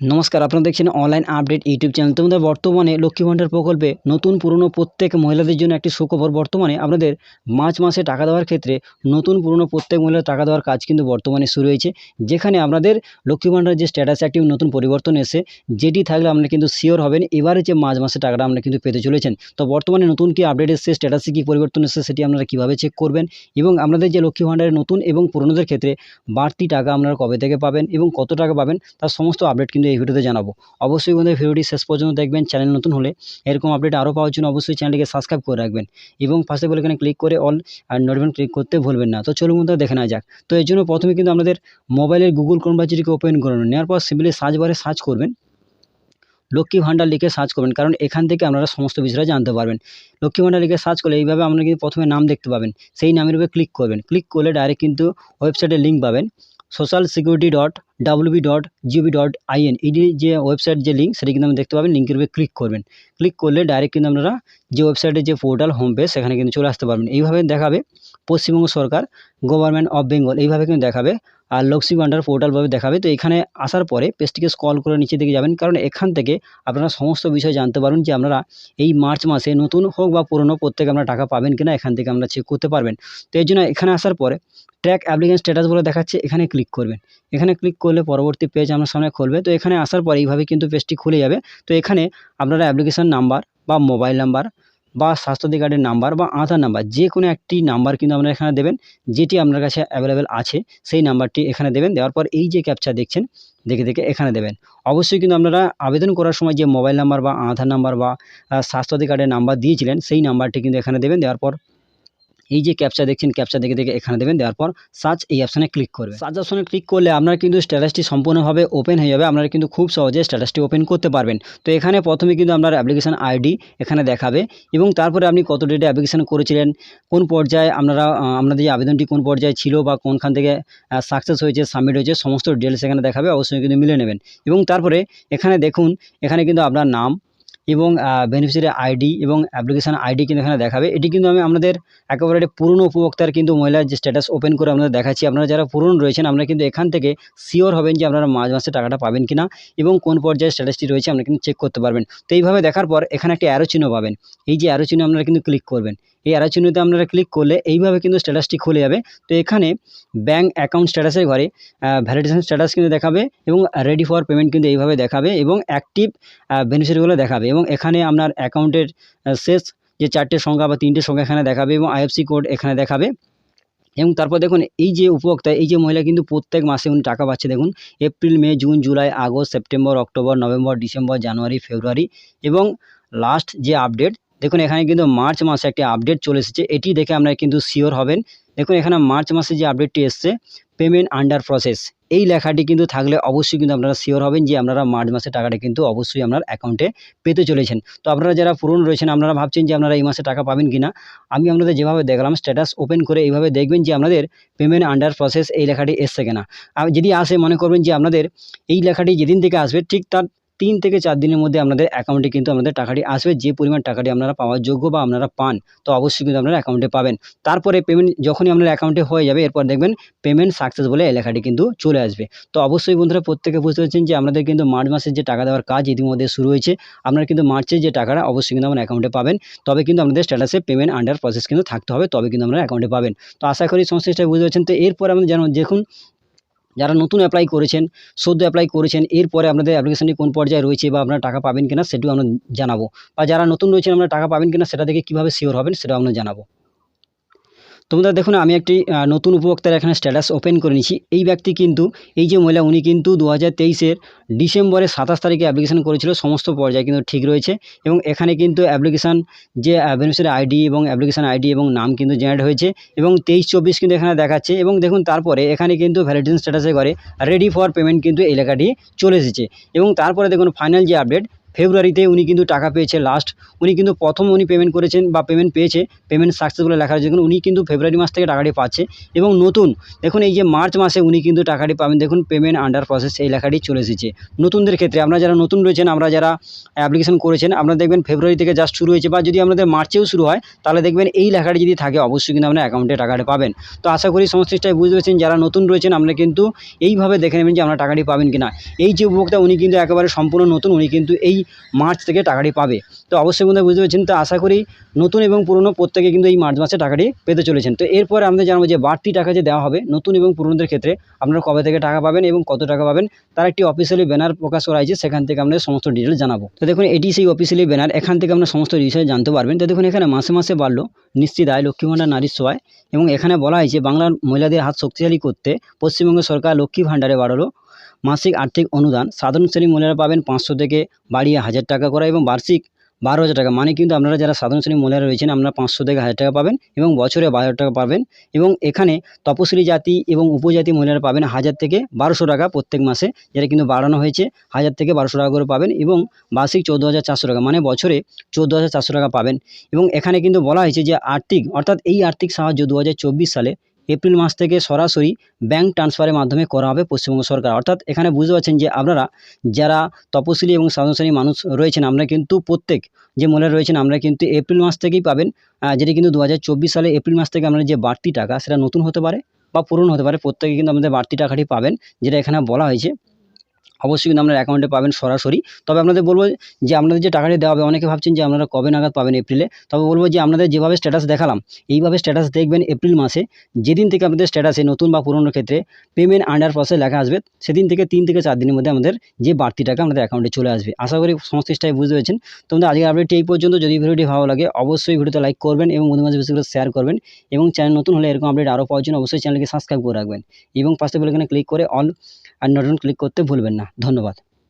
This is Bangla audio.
নমস্কার, আপনারা দেখছেন অনলাইন আপডেট ইউটিউব চ্যানেল তোমাদের বর্তমানে লক্ষ্মী ভাণ্ডার প্রকল্পে নতুন পুরনো প্রত্যেক মহিলাদের জন্য একটি সুখবর। বর্তমানে আপনাদের মার্চ মাসে টাকা দেওয়ার ক্ষেত্রে নতুন পুরনো প্রত্যেক মহিলার টাকা দেওয়ার কাজ কিন্তু বর্তমানে শুরু হয়েছে। যেখানে আপনাদের লক্ষ্মী ভাণ্ডার যে স্ট্যাটাস একটি নতুন পরিবর্তন এসে যেটি থাকলে আপনারা কিন্তু শিওর হবেন। এবারে যে মার্চ মাসে টাকাটা আপনারা কিন্তু পেতে চলেছেন। তো বর্তমানে নতুন কি আপডেট এসছে স্ট্যাটাসে কী পরিবর্তন এসেছে সেটি আপনারা কীভাবে চেক করবেন? এবং আপনাদের যে লক্ষ্মী ভাণ্ডারের নতুন এবং পুরনোদের ক্ষেত্রে বাড়তি টাকা আপনারা কবে থেকে পাবেন এবং কত টাকা পাবেন, তার সমস্ত আপডেট কিন্তু এই ভিডিওতে জানাব। অবশ্যই বন্ধু ভিডিওটি শেষ পর্যন্ত দেখবেন, চ্যানেল নতুন হলে এরকম আপডেট আরও পাওয়ার জন্য অবশ্যই চ্যানেলটিকে সাবস্ক্রাইব করে রাখবেন এবং পাশে বলে এখানে ক্লিক করে অল আর নোটিফিকেশন ক্লিক করতে ভুলবেন না। তো চলুন বন্ধু দেখে নেওয়া যাক। তো এর জন্য প্রথমে কিন্তু আমাদের মোবাইলের গুগল ক্রোম ব্রাউজারটিকে ওপেন করে নেওয়ার পর সিম্পলি সার্চ বারে সার্চ করবেন। লক্ষ্মী ভাণ্ডার লিখে সার্চ করবেন, কারণ এখান থেকে আপনারা সমস্ত বিষয়টা জানতে পারবেন। লক্ষ্মী ভাণ্ডার লিখে সার্চ করলে এইভাবে আপনারা কিন্তু প্রথমে নাম দেখতে পাবেন। সেই নামের উপরে ক্লিক করবেন। ক্লিক করলে ডাইরেক্ট কিন্তু ওয়েবসাইটের লিঙ্ক পাবেন। Social security dot WB dot GOB dot IN এটি যে ওয়েবসাইট যে লিঙ্ক সেটি কিন্তু আপনি দেখতে পাবেন। লিঙ্কের উপরে ক্লিক করবেন। ক্লিক করলে ডাইরেক্ট কিন্তু আপনারা যে ওয়েবসাইটের যে পোর্টাল হোম পেজ সেখানে কিন্তু চলে আসতে পারবেন। এইভাবে দেখাবে পশ্চিমবঙ্গ সরকার গভর্নমেন্ট অফ বেঙ্গল এইভাবে কিন্তু দেখাবে। আর লক্ষ্মী ভাণ্ডার পোর্টালভাবে দেখাবে। তো এখানে আসার পরে পেজটিকে স্ক্রল করে নিচে দিকে যাবেন। কারণ এখান থেকে আপনারা সমস্ত বিষয় জানতে পারবেন যে আপনারা এই মার্চ মাসে নতুন হোক বা পুরনো প্রত্যেকে আপনারা টাকা পাবেন কিনা, এখান থেকে আমরা চেক করতে পারবেন। তো এই জন্য এখানে আসার পরে ট্র্যাক অ্যাপ্লিকেশন স্ট্যাটাস বলে দেখাচ্ছে, এখানে ক্লিক করবেন। এখানে ক্লিক করলে পরবর্তী পেজ আপনার সামনে খুলবে। তো এখানে আসার পর এইভাবে কিন্তু পেজটি খুলে যাবে। তো এখানে আপনারা অ্যাপ্লিকেশন নাম্বার বা মোবাইল নাম্বার বা স্বাস্থ্যসাথী কার্ডের নাম্বার বা আধার নাম্বার, যে কোনো একটি নাম্বার কিন্তু আপনারা এখানে দেবেন, যেটি আপনার কাছে অ্যাভেলেবেল আছে, সেই নাম্বারটি এখানে দেবেন, দেওয়ার পর এই যে ক্যাপচা দেখছেন, দেখে দেখে এখানে দেবেন। অবশ্যই কিন্তু আপনারা আবেদন করার সময় যে মোবাইল নাম্বার বা আধার নাম্বার বা স্বাস্থ্যসাথী কার্ডের নাম্বার দিয়েছিলেন, সেই নাম্বারটি কিন্তু এখানে দেবেন, দেওয়ার পর এই যে ক্যাপচা দেখছেন ক্যাপচা দেখে দেখে এখানে দেবেন, দেওয়ার পর সার্চ এই অপশানে ক্লিক করবে। সার্চ অপশানে ক্লিক করলে আপনার কিন্তু স্ট্যাটাসটি সম্পূর্ণভাবে ওপেন হয়ে যাবে, আপনারা কিন্তু খুব সহজে স্ট্যাটাসটি ওপেন করতে পারবেন। তো এখানে প্রথমে কিন্তু আপনার অ্যাপ্লিকেশান আইডি এখানে দেখাবে এবং তারপরে আপনি কত ডেটে অ্যাপ্লিকেশান করেছিলেন, কোন পর্যায়ে আপনারা আপনাদের যে আবেদনটি কোন পর্যায়ে ছিল বা কোনখান থেকে সাকসেস হয়েছে সাবমিট হয়েছে, সমস্ত ডিটেলস এখানে দেখাবে, অবশ্যই কিন্তু মিলে নেবেন। এবং তারপরে এখানে দেখুন, এখানে কিন্তু আপনার নাম এবং বেনিফিশিয়ারি আইডি এবং অ্যাপ্লিকেশান আইডি কিন্তু এখানে দেখাবে। এটি কিন্তু আমি আপনাদের একেবারে পুরনো উপভোক্তার কিন্তু মহিলার যে স্ট্যাটাস ওপেন করে আপনাদের দেখাচ্ছি। আপনারা যারা পুরনো রয়েছেন আপনারা কিন্তু এখান থেকে শিওর হবেন যে আপনারা মাঝ মাসে টাকাটা পাবেন কি না এবং কোন পর্যায়ে স্ট্যাটাসটি রয়েছে আপনারা কিন্তু চেক করতে পারবেন। তো এইভাবে দেখার পর এখানে একটি অ্যারো চিহ্ন পাবেন। এই যে অ্যারো চিহ্ন, আপনারা কিন্তু ক্লিক করবেন। এই অ্যারো চিহ্নতে আপনারা ক্লিক করলে এইভাবে কিন্তু স্ট্যাটাসটি খুলে যাবে। তো এখানে ব্যাঙ্ক অ্যাকাউন্ট স্ট্যাটাসের ঘরে ভ্যালিডেশন স্ট্যাটাস কিন্তু দেখাবে এবং রেডি ফর পেমেন্ট কিন্তু এইভাবে দেখাবে এবং অ্যাক্টিভ বেনিফিশিয়ারিগুলো দেখাবে এবং এখানে আপনার অ্যাকাউন্টের শেষ যে চারটে সংখ্যা বা তিনটে সংখ্যা এখানে দেখাবে এবং আইএফসি কোড এখানে দেখাবে। এবং তারপর দেখুন এই যে উপভোক্তা, এই যে মহিলা কিন্তু প্রত্যেক মাসে উনি টাকা পাচ্ছে। দেখুন April May June July August September October November December January February এবং লাস্ট যে আপডেট দেখুন, এখানে কিন্তু মার্চ মাসে একটি আপডেট চলে এসেছে। এটি দেখে আপনারা কিন্তু শিওর হবেন। দেখুন, এখানে মার্চ মাসে যে আপডেটটি এসছে পেমেন্ট আন্ডার প্রসেস এই লেখাটি কিন্তু থাকলে অবশ্যই কিন্তু আপনারা শিওর হবেন যে আপনারা মার্চ মাসে টাকাটা কিন্তু অবশ্যই আপনার অ্যাকাউন্টে পেতে চলেছেন। তো আপনারা যারা পুরনো রয়েছেন, আপনারা ভাবছেন যে আপনারা এই মাসে টাকা পাবেন কি না আমি আপনাদের যেভাবে দেখলাম স্ট্যাটাস ওপেন করে এইভাবে দেখবেন যে আপনাদের পেমেন্ট আন্ডার প্রসেস এই লেখাটি এসছে কিনা। আর যদি আসে, মনে করবেন যে আপনাদের এই লেখাটি যেদিন থেকে আসবে, ঠিক তার তিন থেকে চার দিনের মধ্যে আপনাদের অ্যাকাউন্টে কিন্তু আপনাদের টাকাটি আসবে। যে পরিমাণ টাকাটি আপনারা পাওয়ার যোগ্য বা আপনারা পান, তো অবশ্যই কিন্তু আপনারা অ্যাকাউন্টে পাবেন। তারপরে পেমেন্ট যখনই আপনার অ্যাকাউন্টে হয়ে যাবে, এরপর দেখবেন পেমেন্ট সাকসেস বলে এই লেখাটি কিন্তু চলে আসবে। তো অবশ্যই বন্ধুরা প্রত্যেকে বুঝতে পারছেন যে আপনাদের কিন্তু মার্চ মাসের যে টাকা দেওয়ার কাজ ইতিমধ্যে শুরু হয়েছে। আপনারা কিন্তু মার্চের যে টাকাটা অবশ্যই কিন্তু আপনার অ্যাকাউন্টে পাবেন। তবে কিন্তু আপনাদের স্ট্যাটাসে পেমেন্ট আন্ডার প্রসেস কিন্তু থাকতে হবে, তবে কিন্তু আপনারা অ্যাকাউন্টে পাবেন। তো আশা করি সমস্ত বুঝতে পারছেন। তো এরপর আমাদের যেন দেখুন যারা নতুন অ্যাপ্লাই করেছেন, সদ্য অ্যাপ্লাই করেছেন, এরপরে আপনাদের অ্যাপ্লিকেশনটি কোন পর্যায়ে রয়েছে বা আপনারা টাকা পাবেন কিনা সেটিও আমরা জানাব। বা যারা নতুন রয়েছেন, আপনারা টাকা পাবেন কিনা সেটা দেখে কীভাবে শিওর হবেন সেটাও আমরা জানাব। তোমরা দেখুন আমি একটি নতুন উপভোক্তার এখানে স্ট্যাটাস ওপেন করে নিচ্ছি এই ব্যক্তি কিন্তু, এই যে মহিলা, উনি কিন্তু দু হাজার তেইশের ডিসেম্বরের সাতাশ তারিখে অ্যাপ্লিকেশন করেছিল, সমস্ত পর্যায়ে কিন্তু ঠিক রয়েছে। এবং এখানে কিন্তু অ্যাপ্লিকেশান যে বেনিফিশিয়ারি আইডি এবং অ্যাপ্লিকেশান আইডি এবং নাম কিন্তু জেনারেট হয়েছে। এবং তেইশ চব্বিশ কিন্তু এখানে দেখাচ্ছে। এবং দেখুন, তারপরে এখানে কিন্তু ভ্যালিডেশন স্ট্যাটাসে করে রেডি ফর পেমেন্ট কিন্তু এই লেখাটি চলে এসেছে। এবং তারপরে দেখুন ফাইনাল যে আপডেট ফেব্রুয়ারিতে উনি কিন্তু টাকা পেয়েছে লাস্ট উনি কিন্তু প্রথম উনি পেমেন্ট করেছেন বা পেমেন্ট পেয়েছে পেমেন্ট সাকসেসফুল লেখা আছে দেখুন, উনি কিন্তু ফেব্রুয়ারি মাস থেকে টাকাটি পাচ্ছে এবং নতুন, দেখুন, এই যে মার্চ মাসে উনি কিন্তু টাকাটি পাবেন, দেখুন পেমেন্ট আন্ডার প্রসেস এই লেখাটি চলে এসেছে। নতুনদের ক্ষেত্রে আপনারা যারা নতুন রয়েছেন, আমরা যারা অ্যাপ্লিকেশন করেছেন আপনারা দেখবেন ফেব্রুয়ারি থেকে জাস্ট শুরু হয়েছে বা যদি আপনাদের মার্চেও শুরু হয়, তাহলে দেখবেন এই লেখাটি যদি থাকে, অবশ্যই কিন্তু আপনার অ্যাকাউন্টে টাকাটা পাবেন। তো আশা করি সমস্ত চেষ্টায় বুঝতে পেরেছেন। যারা নতুন রয়েছেন আপনারা কিন্তু এইভাবে দেখে নেবেন যে আপনারা টাকাটি পাবেন কিনা। এই যে উপভোক্তা, উনি কিন্তু একেবারে সম্পূর্ণ নতুন, উনি কিন্তু এই মার্চ থেকে টাকাটি পাবে। তো অবশ্যই বন্ধুরা বুঝতে পেরেছেন, তো আশা করি নতুন এবং পুরনো প্রত্যেকে কিন্তু এই মার্চ মাসে টাকাটি পেতে চলেছেন। তো এরপরে আমাদের জানব যে বাড়তি টাকা যে দেওয়া হবে নতুন এবং পুরনোদের ক্ষেত্রে আপনারা কবে থেকে টাকা পাবেন এবং কত টাকা পাবেন, তার একটি অফিসিয়ালি ব্যানার প্রকাশ করা হয়েছে, সেখান থেকে আপনাদের সমস্ত ডিটেল জানাব। তো দেখুন, এটি সেই অফিসিয়ালি ব্যানার এখান থেকে আপনার সমস্ত বিষয়ে জানতে পারবেন। তো দেখুন, এখানে মাসে মাসে বাড়লো, নিশ্চিত আয় লক্ষ্মী ভাণ্ডার নারীর সহায়, এবং এখানে বলা হয়েছে, বাংলার মহিলাদের হাত শক্তিশালী করতে পশ্চিমবঙ্গ সরকার লক্ষ্মী ভাণ্ডারে বাড়ালো মাসিক আর্থিক অনুদান সাধারণ শ্রেণির মহিলারা পাবেন পাঁচশো থেকে বাড়িয়ে হাজার টাকা করা এবং বার্ষিক বারো হাজার টাকা। মানে কিন্তু আপনারা যারা সাধারণ শ্রেণির মহিলারা রয়েছেন, আপনারা পাঁচশো থেকে হাজার টাকা পাবেন এবং বছরে বারো টাকা পাবেন এবং এখানে তপশিলি জাতি এবং উপজাতি মহিলারা পাবেন হাজার থেকে বারোশো টাকা প্রত্যেক মাসে, যেটা কিন্তু বাড়ানো হয়েছে। হাজার থেকে বারোশো টাকা করে পাবেন এবং বার্ষিক চৌদ্দ হাজার চারশো টাকা মানে বছরে চৌদ্দ হাজার চারশো টাকা পাবেন। এবং এখানে কিন্তু বলা হয়েছে যে আর্থিক, অর্থাৎ এই আর্থিক সাহায্য দু হাজার চব্বিশ সালে এপ্রিল মাস থেকে সরাসরি ব্যাঙ্ক ট্রান্সফারের মাধ্যমে করা হবে পশ্চিমবঙ্গ সরকার। অর্থাৎ এখানে বুঝতে পারছেন যে আপনারা যারা তপশিলি এবং সাধারণ মানুষ রয়েছেন, আমরা কিন্তু প্রত্যেক যে মহিলা রয়েছেন, আমরা কিন্তু এপ্রিল মাস থেকেই পাবেন। যেটি কিন্তু দু হাজার চব্বিশ সালে এপ্রিল মাস থেকে আমরা যে বাড়তি টাকা, সেটা নতুন হতে পারে বা পূরণ হতে পারে, প্রত্যেকে কিন্তু আমাদের বাড়তি টাকাটি পাবেন, যেটা এখানে বলা হয়েছে। অবশ্যই কিন্তু আপনার অ্যাকাউন্টে পাবেন সরাসরি। তবে আপনাদের বলব যে আপনাদের যে টাকাটি দেওয়া হবে, অনেকে ভাবছেন যে আপনারা কবে নাগাদ পাবেন এপ্রিলে। তবে বলব যে আপনাদের যেভাবে স্ট্যাটাস দেখালাম, এইভাবে স্ট্যাটাস দেখবেন এপ্রিল মাসে। যেদিন থেকে আপনাদের স্ট্যাটাসে নতুন বা পুরনো ক্ষেত্রে পেমেন্ট আন্ডার প্রসেস লেখা আসবে, সেদিন থেকে তিন থেকে চার দিনের মধ্যে আমাদের যে বাড়তি টাকা আমাদের অ্যাকাউন্টে চলে আসবে। আশা করি সমস্ত চেষ্টায় বুঝতে পেরেছেন। তোমাদের আজকের আপডেটটি এই পর্যন্ত। যদি ভিডিওটি ভালো লাগে, অবশ্যই ভিডিওতে লাইক করবেন এবং বন্ধু মাঝে বেশি করে শেয়ার করবেন এবং চ্যানেল নতুন হলে এরকম আপডেট আরও পাওয়ার জন্য অবশ্যই চ্যানেলকে সাবস্ক্রাইব করে রাখবেন। এবং পাশে বলে ক্লিক করে অল আর নতুন ক্লিক করতে ভুলবেন না। ধন্যবাদ।